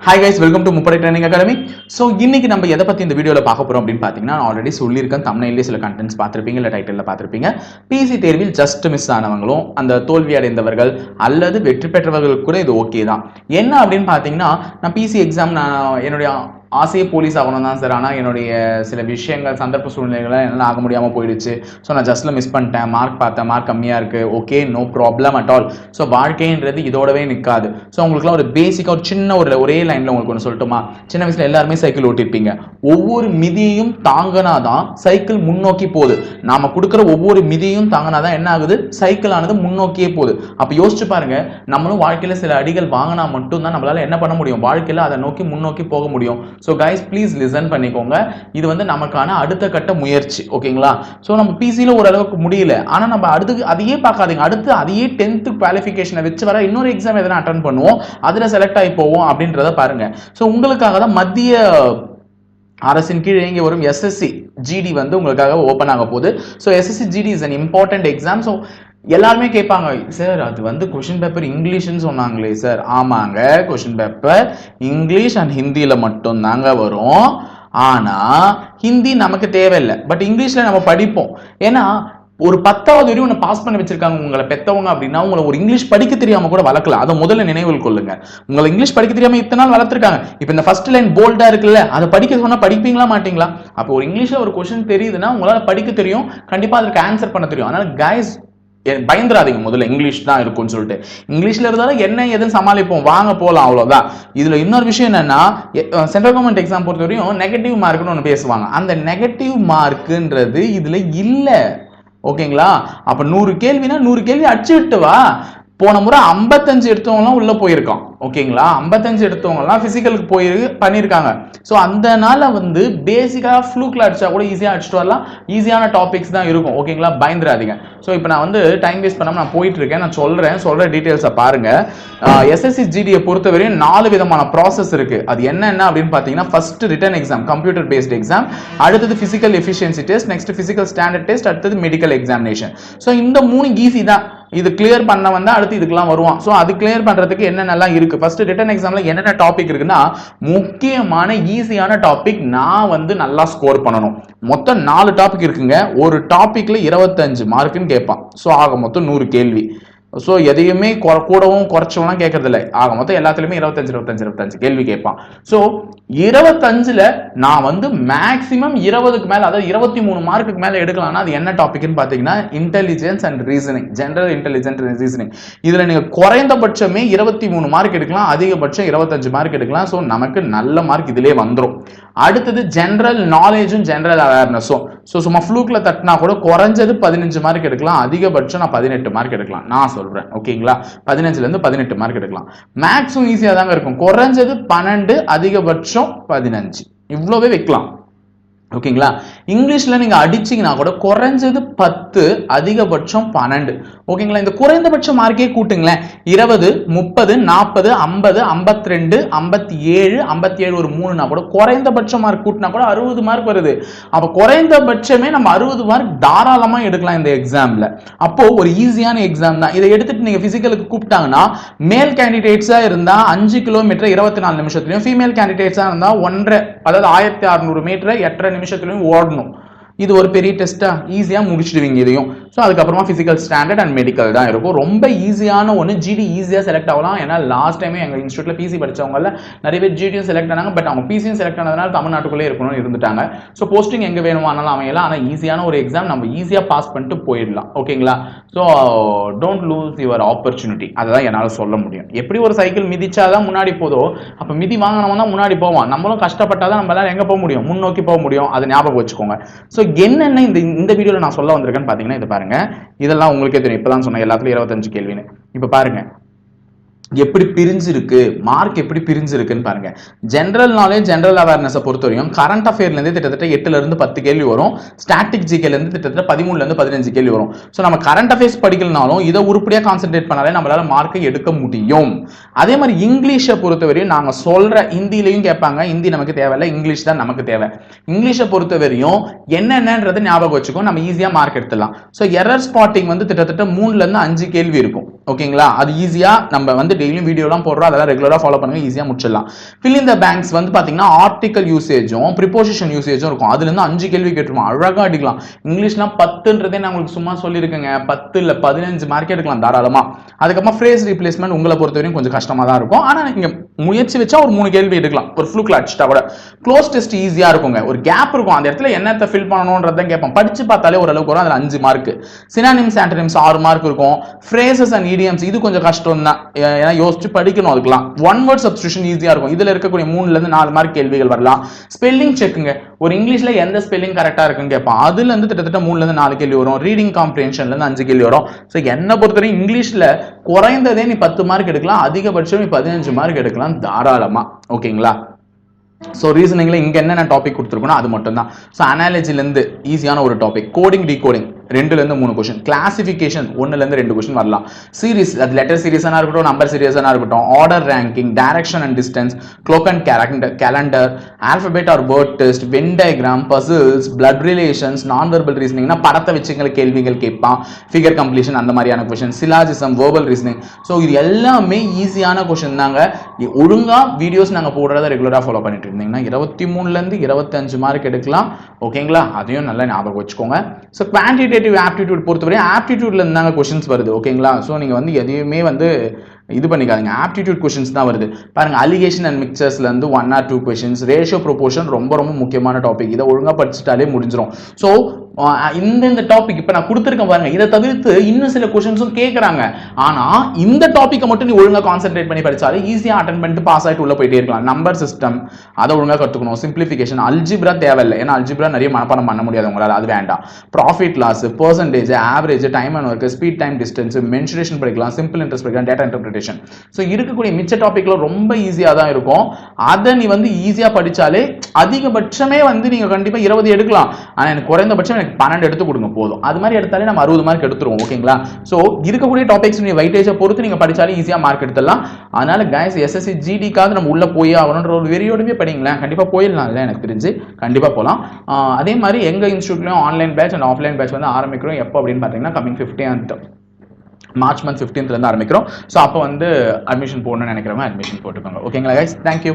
Hi guys welcome to முப்படை training academy so இன்னைக்கு நம்ம எதை பற்றி இந்த வீடியோவில் பார்க்க போகிறோம் அப்படின்னு பார்த்தீங்கன்னா நான் ஆல்ரெடி சொல்லியிருக்கேன். தமிழ்லேயே சில கண்டென்ட்ஸ் பார்த்துருப்பீங்க இல்லை டைட்டிலில் பார்த்துருப்பீங்க. பிசி தேர்வில் ஜஸ்ட் மிஸ் ஆனவங்களும் அந்த தோல்வி அடைந்தவர்கள் அல்லது வெற்றி பெற்றவர்களுக்கு கூட இது ஓகே தான். என்ன அப்படின்னு பார்த்தீங்கன்னா நான் பிசி எக்ஸாம் நான் என்னுடைய ஆசையே போலீஸ் ஆகணும் தான் சார். ஆனால் என்னுடைய சில விஷயங்கள் சந்தர்ப்ப சூழ்நிலைகளை என்னால் ஆக முடியாமல் போயிடுச்சு. ஸோ நான் ஜஸ்ட்டில் மிஸ் பண்ணிட்டேன். மார்க் பார்த்தேன். மார்க் கம்மியாக இருக்குது okay no problem at all so வாழ்க்கைன்றது இதோடவே நிற்காது ஸோ உங்களுக்குலாம் ஒரு பேசிக்காக ஒரு சின்ன ஒரு ஒரே லைனில் உங்களுக்கு ஒன்று சொல்லட்டுமா? சின்ன வயசில் எல்லாருமே சைக்கிள் ஓட்டிருப்பீங்க. ஒவ்வொரு மிதியையும் தாங்கினா தான் சைக்கிள் முன்னோக்கி போகுது. நாம் கொடுக்குற ஒவ்வொரு மிதியையும் தாங்கினா தான் என்ன ஆகுது? சைக்கிள் ஆனது முன்னோக்கியே போகுது. அப்போ யோசிச்சு பாருங்க. நம்மளும் வாழ்க்கையில் சில அடிகள் வாங்கினா மட்டும்தான் நம்மளால என்ன பண்ண முடியும்? வாழ்க்கையில் அதை நோக்கி முன்னோக்கி போக முடியும். ஸோ கைஸ் ப்ளீஸ் லிசன் பண்ணிக்கோங்க. இது வந்து நமக்கான அடுத்த கட்ட முயற்சி ஓகேங்களா? ஸோ நம்ம பிசியில் ஓரளவுக்கு முடியல. ஆனால் நம்ம அடுத்து அதையே பார்க்காதீங்க. அடுத்து அதையே டென்த்து குவாலிஃபிகேஷனை வச்சு வர இன்னொரு எக்ஸாம் எதனா அட்டன் பண்ணுவோம். அதில் செலக்ட் ஆகி போவோம் அப்படின்றத பாருங்க. ஸோ உங்களுக்காக தான் மத்திய அரசின் கீழ் இயங்கி வரும் எஸ்எஸ்சி ஜிடி வந்து உங்களுக்காக ஓப்பன் ஆக போகுது. So SSC GD is an important exam so எல்லாருமே கேட்பாங்க சார் அது வந்து கொஷின் பேப்பர் இங்கிலீஷ்னு சொன்னாங்களே சார். ஆமாங்க கொஷின் பேப்பர் இங்கிலீஷ் அண்ட் ஹிந்தியில் மட்டும்தாங்க வரும். ஆனால் ஹிந்தி நமக்கு தேவையில்லை. பட் இங்கிலீஷில் நம்ம படிப்போம். ஏன்னா ஒரு பத்தாவது வரையும் உன்னை பாஸ் பண்ணி வச்சிருக்காங்க உங்களை பெத்தவங்க அப்படின்னா உங்களை ஒரு இங்கிலீஷ் படிக்க தெரியாம கூட வளர்க்கலாம். அதை முதல்ல நினைவில் கொள்ளுங்க. உங்களை இங்கிலீஷ் படிக்க தெரியாம இத்தனை நாள் வளர்த்துருக்காங்க. இப்போ இந்த ஃபர்ஸ்ட் லைன் போல்டா இருக்குல்ல அதை படிக்க சொன்னா படிப்பீங்களா மாட்டீங்களா? அப்போ ஒரு இங்கிலீஷ்ல ஒரு கொஸ்டின் தெரியுதுன்னா உங்களால படிக்க தெரியும். கண்டிப்பா அதற்கு ஆன்சர் பண்ண தெரியும். அதனால கைஸ் பயந்துடாதீங்க முதல்ல. இங்கிலீஷ் தான் இருக்கும்னு சொல்லிட்டு. இங்கிலீஷ்ல இருந்தாலும் என்ன எதுன்னு சமாளிப்போம். வாங்க போகலாம் அவ்வளோதான் இதுல இன்னொரு விஷயம் என்னன்னா சென்ட்ரல் கவர்மெண்ட் எக்ஸாம் பொறுத்த வரையும் நெகட்டிவ் மார்க்னு ஒன்று பேசுவாங்க. அந்த நெகட்டிவ் மார்க்குன்றது இதுல இல்லை. ஓகேங்களா அப்ப நூறு கேள்வினா நூறு கேள்வி அடிச்சு விட்டு வா. போன முறை ஐம்பத்தஞ்சு எடுத்தவங்கலாம் உள்ள போயிருக்கான். ஓகேங்களா? ஐம்பத்தஞ்சு எடுத்தவங்கலாம் பிசிக்கலுக்கு போய் பண்ணியிருக்காங்க ஸோ அதனால வந்து பேசிக்காக ஃப்ளூக்கில் அடிச்சா கூட ஈஸியாக அடிச்சுட்டு வரலாம். ஈஸியான டாபிக்ஸ் தான் இருக்கும். ஓகேங்களா? பயந்துராதீங்க ஸோ இப்போ நான் வந்து டைம் வேஸ்ட் பண்ணாமல் நான் போயிட்டு இருக்கேன் நான் சொல்கிறேன் சொல்கிற டீட்டெயில்ஸை பாருங்க. எஸ்எஸ்சி ஜிடியை பொறுத்தவரையும் நாலு விதமான ப்ராசஸ் இருக்கு. அது என்னென்ன அப்படின்னு பார்த்தீங்கன்னா first written exam computer based exam அடுத்தது physical efficiency test next physical standard test அடுத்தது மெடிக்கல் எக்ஸாமினேஷன் ஸோ இந்த மூணு ஈஸி தான். இது கிளியர் பண்ண வந்தா அடுத்து இதுக்கெல்லாம் வருவான். ஸோ அது கிளியர் பண்றதுக்கு என்னென்னலாம் இருக்கு? ஃபர்ஸ்ட் ரிட்டன் எக்ஸாம்ல என்னென்ன டாபிக் இருக்குன்னா முக்கியமான ஈஸியான டாபிக் நான் வந்து நல்லா ஸ்கோர் பண்ணணும். மொத்தம் நாலு டாபிக் இருக்குங்க. ஒரு டாபிக்ல இருபத்தஞ்சு மார்க்குன்னு கேட்பான். ஸோ ஆக மொத்தம் நூறு கேள்வி. ஸோ எதையுமே கொ- கூடவும் குறைச்சவெல்லாம் கேட்கறதில்ல ஆக மொத்தம் எல்லாத்துலயுமே இருபத்தஞ்சு இருபத்தஞ்சு இருபத்தஞ்சு கேள்வி கேட்பான். ஸோ இருபத்தஞ்சுல நான் வந்து மேக்சிமம் இருபதுக்கு மேல அதாவது இருபத்தி மூணு மார்க்குக்கு மேல எடுக்கலாம்னா அது என்ன டாபிக்னு பாத்தீங்கன்னா intelligence and reasoning general intelligent reasoning இதுல நீங்க குறைந்தபட்சமே இருபத்தி மூணு மார்க் எடுக்கலாம் அதிகபட்சம் இருபத்தஞ்சு மார்க் எடுக்கலாம். ஸோ நமக்கு நல்ல மார்க் இதுலயே வந்துடும் அடுத்தது ஜென்ரல் நாலேஜும் ஜென்ரல் அவேர்னஸும் ஸோ சும்மா ஃப்ளூக்ல தட்டினா கூட குறைஞ்சது பதினஞ்சு மார்க் எடுக்கலாம் அதிகபட்சம் நான் பதினெட்டு மார்க் எடுக்கலாம். நான் சொல்றேன். ஓகேங்களா? பதினஞ்சுல இருந்து பதினெட்டு மார்க் எடுக்கலாம். மேக்ஸும் ஈஸியா தாங்க இருக்கும். குறைஞ்சது பன்னெண்டு அதிகபட்சம் பதினஞ்சு. இவ்வளோவே வைக்கலாம். ஓகேங்களா? இங்கிலீஷ்ல நீங்க அடிச்சீங்கன்னா கூட குறைஞ்சது பத்து அதிகபட்சம் பன்னெண்டு. ஓகேங்களா? இந்த குறைந்தபட்ச மார்க்கே கூட்டுங்களேன். இருபது முப்பது நாற்பது ஐம்பது ஐம்பத்தி ரெண்டு ஐம்பத்தி ஏழு ஐம்பத்தி ஏழு ஒரு மூணுனா கூட குறைந்தபட்ச மார்க் கூட்டினா கூட அறுபது மார்க் வருது. அப்போ குறைந்தபட்சமே நம்ம அறுபது மார்க் தாராளமாக எடுக்கலாம் இந்த எக்ஸாமில் அப்போது ஒரு ஈஸியான எக்ஸாம் தான். இதை எடுத்துட்டு நீங்கள் ஃபிசிக்கலுக்கு கூப்பிட்டாங்கன்னா மேல் கேண்டிடேட்ஸாக இருந்தால் அஞ்சு கிலோமீட்டர் இருபத்தி நாலு நிமிஷத்துலையும் ஃபீமேல் கேண்டிடேட்ஸாக இருந்தால் ஒன்றரை அதாவது ஆயிரத்தி அறுநூறு மீட்டர் எட்டரை நிமிஷத்துலையும் ஓடணும். இது ஒரு பெரிய டெஸ்ட்டாக ஈஸியாக முடிச்சிடுவீங்க இதையும். ஸோ அதுக்கப்புறமா ஃபிசிக்கல் ஸ்டாண்டர்ட் அண்ட் மெடிக்கல் தான் இருக்கும். ரொம்ப ஈஸியான ஒன்று ஜிடி ஈஸியாக செலக்ட் ஆகலாம். ஏன்னா லாஸ்ட் டைமே எங்கள் இன்ஸ்டியூட்டில் பிசி படித்தவங்கள நிறைய பேர் ஜிடியும் செலக்ட் ஆனாங்க. பட் அவங்க பிசியும் செலக்ட் ஆனதுனால தமிழ்நாட்டுக்குள்ளே இருக்கணும்னு இருந்துட்டாங்க. ஸோ போஸ்டிங் எங்கே வேணுமானாலும் அமையலாம். ஆனால் ஈஸியான ஒரு எக்ஸாம் நம்ம ஈஸியாக பாஸ் பண்ணிட்டு போயிடலாம். ஓகேங்களா so don't lose your opportunity அதை தான் என்னால் சொல்ல முடியும். எப்படி ஒரு சைக்கிள் மிதிச்சாதான் முன்னாடி போதோ அப்போ மிதி வாங்கினவன் தான் முன்னாடி போவான். நம்மளும் கஷ்டப்பட்டால் தான் நம்மளால எங்கே போக முடியும்? முன்னோக்கி போக முடியும். அதை ஞாபகம் வச்சுக்கோங்க. ஸோ என்னென்ன இந்த இந்த வீடியோவில் நான் சொல்ல வந்திருக்கேன்னு பார்த்தீங்கன்னா இது பாருங்க. இதெல்லாம் உங்களுக்கே தெரியும். இப்பதான் சொன்னேன் எல்லாத்துலயும் இருபத்தஞ்சு கேள்வின்னு. இப்போ பாருங்க. எப்படி பிரிஞ்சிருக்கு? மார்க் எப்படி பிரிஞ்சிருக்குன்னு பாருங்க. ஜென்ரல் நாலேஜ் ஜென்ரல் அவேர்னஸை பொறுத்தவரையும் கரண்ட் அஃபேர்லேருந்து கிட்டத்தட்ட எட்டுல இருந்து பத்து கேள்வி வரும். ஸ்டாட்டிக் ஜிகேல இருந்து கிட்டத்தட்ட பதிமூணுல இருந்து பதினஞ்சு கேள்வி வரும். ஸோ நம்ம கரண்ட் அஃபேர்ஸ் படிக்கலனாலும் இதை உருப்படியாக கான்சென்ட்ரேட் பண்ணாலே நம்மளால மார்க்கை எடுக்க முடியும். அதே மாதிரி இங்கிலீஷை பொறுத்தவரையும் நாங்க சொல்ற ஹிந்திலையும் கேட்பாங்க. ஹிந்தி நமக்கு தேவையில்லை இங்கிலீஷ் தான் நமக்கு தேவை. இங்கிலீஷை பொறுத்தவரையும் என்னென்னன்றது ஞாபகம் வச்சுக்கோ நம்ம ஈஸியாக மார்க் எடுத்துடலாம். ஸோ எரர் ஸ்பாட்டிங் வந்து கிட்டத்தட்ட மூணுல இருந்து அஞ்சு கேள்வி இருக்கும். ஓகேங்களா? அது ஈஸியாக நம்ம வந்து டெய்லியும் வீடியோலாம் போடுறோம். அதெல்லாம் ரெகுலராக ஃபாலோ பண்ணுங்க. ஈஸியாக முடிச்சிடலாம். ஃபில் இந்த பேங்க்ஸ் வந்து பார்த்தீங்கன்னா ஆர்டிக்கல் யூசேஜும் ப்ரிப்போசிஷன் யூசேஜும் இருக்கும். அதுலேருந்து அஞ்சு கேள்வி கேட்டுருவோம். அழகாக அடிக்கலாம். இங்கிலீஷ்லாம் பத்துன்றதே நான் உங்களுக்கு சும்மா சொல்லியிருக்கேங்க. பத்து இல்லை பதினஞ்சு மார்க் எடுக்கலாம் தாராளமாக அதுக்கப்புறம் ஃப்ரேஸ் ரீப்ளேஸ்மெண்ட் உங்களை பொறுத்தவரைக்கும் கொஞ்சம் கஷ்டமாக தான் இருக்கும். ஆனால் நீங்கள் முயற்சி வச்சா ஒரு மூணு கேள்வி எடுக்கலாம். ஒரு ஃப்ளூக்கில் அடிச்சிட்டா கூட. க்ளோஸ் டெஸ்ட் ஈஸியாக இருக்குங்க. ஒரு கேப் இருக்கும். அந்த இடத்துல என்னத்தை ஃபில் பண்ணணுன்றதை கேட்போம். படித்து பார்த்தாலே ஓரளவுக்கு வரும். அதில் அஞ்சு மார்க் சினானிம்ஸ் ஆண்டனிம்ஸ் ஆறு மார்க் இருக்கும். ஃப்ரேசஸ் அண்ட் இடியம்ஸ் இது கொஞ்சம் கஷ்டம் தான் ஏன்னா யோசிச்சு படிக்கணும் அதுக்கெல்லாம். ஒன் வேர்ட் சப்ஸ்டியூஷன் ஈஸியாக இருக்கும். இதில் இருக்கக்கூடிய மூணுல இருந்து நாலு மார்க் கேள்விகள் வரலாம். ஸ்பெல்லிங் செக்குங்க ஒரு இங்கிலீஷில் எந்த ஸ்பெல்லிங் கரெக்டாக இருக்குன்னு கேட்பான். அதுல இருந்து கிட்டத்தட்ட மூணுல இருந்து நாலு கேள்வி வரும். ரீடிங் காம்ப்ரிஹென்ஷன்லேருந்து அஞ்சு கேள்வி வரும். ஸோ என்னை பொறுத்தவரை இங்கிலீஷில் குறைந்ததே நீ பத்து மார்க் எடுக்கலாம். அதிகபட்சம் நீ பதினஞ்சு மார்க் எடுக்கலாம் தாராளமா. ஓகேங்களா? ஸோ ரீசனிங்கில் இங்கே என்னென்ன டாபிக் கொடுத்துருக்கோன்னா அது மட்டும் தான் ஸோ அனாலஜிலேருந்து ஈஸியான ஒரு டாபிக் கோடிங் டிகோடிங் ரெண்டுலேருந்து மூணு கொஷின் கிளாசிஃபிகேஷன் ஒன்றுலேருந்து ரெண்டு கொஷின் வரலாம். சீரிஸ் அது லெட்டர் சீரியஸாக இருக்கட்டும் நம்பர் சீரியஸாக இருக்கட்டும் order ranking direction and distance clock and calendar calendar alphabet or word test Venn diagram puzzles blood relations non verbal ரீசனிங்னா படத்தை வச்சுங்களை கேள்விகள் கேட்பான். ஃபிகர் கம்ப்ளீஷன் அந்த மாதிரியான question syllogism verbal reasoning so இது எல்லாமே ஈஸியான கொஷின் தாங்க. ஒழுங்காக வீடியோஸ் நாங்கள் போடுறத ரெகுலராக ஃபாலோ பண்ணிட்டு இருந்தீங்கன்னா இருபத்தி மூணுலேருந்து இருபத்தஞ்சு மார்க் எடுக்கலாம். ஓகேங்களா அதையும் நல்லா ஞாபகம் வச்சுக்கோங்க. ஸோ குவான்டிடேட்டிவ் ஆப்டிடியூட் பொறுத்தவரை ஆப்டிடியூட்ல இருந்தாங்க கொஷின்ஸ் வருது ஓகேங்களா ஸோ நீங்கள் வந்து எதையுமே வந்து இது பண்ணிக்காதீங்க. ஆப்டிடியூட் கொஷின்ஸ் தான் வருது. பாருங்க அலிகேஷன் அண்ட் மிக்சர்ஸ்ல இருந்து one or two questions ratio proportion ரொம்ப ரொம்ப முக்கியமான டாபிக் இதை ஒழுங்கா படிச்சுட்டாலே முடிஞ்சிடும் ஸோ இந்த இந்த டாபிக் இப்போ நான் கொடுத்துருக்கேன் பாருங்க. இதை தவிர்த்து இன்னும் சில கொஷின்ஸும் கேட்குறாங்க ஆனா இந்த டாப்பிக்கை மட்டும் நீ ஒழுங்கா கான்சென்ட்ரேட் பண்ணி படிச்சாலே ஈஸியாக அட்டன் பண்ணிட்டு பாஸ் ஆகிட்டு உள்ள போயிட்டே இருக்கலாம். நம்பர் சிஸ்டம் அதை ஒழுங்கா கற்றுக்கணும் சிம்பிளிஃபிகேஷன் அல்ஜிப்ரா தேவையில்லை. ஏன்னா அல்ஜிப்ரா நிறைய மனப்பாடம் பண்ண முடியாது உங்களால் அது வேண்டாம். Profit loss percentage average time and work speed time distance mensuration படிக்கலாம் சிம்பிள் இன்ட்ரெஸ்ட் படிக்கலாம் டேட்டா இன்டர்பிரிட்டேஷன் ஸோ இருக்கக்கூடிய மிச்ச டாப்பிக்கில் ரொம்ப ஈஸியாக தான் இருக்கும். அதை நீ வந்து ஈஸியாக படிச்சாலே அதிகபட்சமே வந்து நீங்க கண்டிப்பா இருபது எடுக்கலாம். ஆனா எனக்கு குறைந்தபட்சம் எனக்கு பன்னெண்டு எடுத்து கொடுங்க போதும். அது மாதிரி எடுத்தாலே நம்ம அறுபது மார்க் எடுத்துருவோம் ஓகேங்களா ஸோ இருக்கக்கூடிய டாபிக்ஸ் நீங்கள் வைட்டேஜை பொறுத்து நீங்க படிச்சாலே ஈஸியாக மார்க் எடுத்துடலாம். அதனால கைஸ் எஸ்எஸ்சி ஜிடிக்காவது நம்ம உள்ள போய் ஆகணுன்ற ஒரு வெறியோடவே படிங்களேன். கண்டிப்பா போயிடலாம்ல எனக்கு தெரிஞ்சு. கண்டிப்பாக போகலாம் அதே மாதிரி எங்க இன்ஸ்டியூட்லேயும் online batch and offline batch வந்து ஆரம்பிக்கிறோம். எப்போ அப்படின்னு பார்த்தீங்கன்னா கமிங் ஃபிஃப்டீன்த் மார்ச் மந்த் ஃபிஃப்டீன்த்லேருந்து ஆரம்பிக்கிறோம். ஸோ அப்போ வந்து அட்மிஷன் போடணும்னு நினைக்கிறவங்க அட்மிஷன் போட்டுக்கோங்க. ஓகேங்களா கைஸ் தேங்க்யூ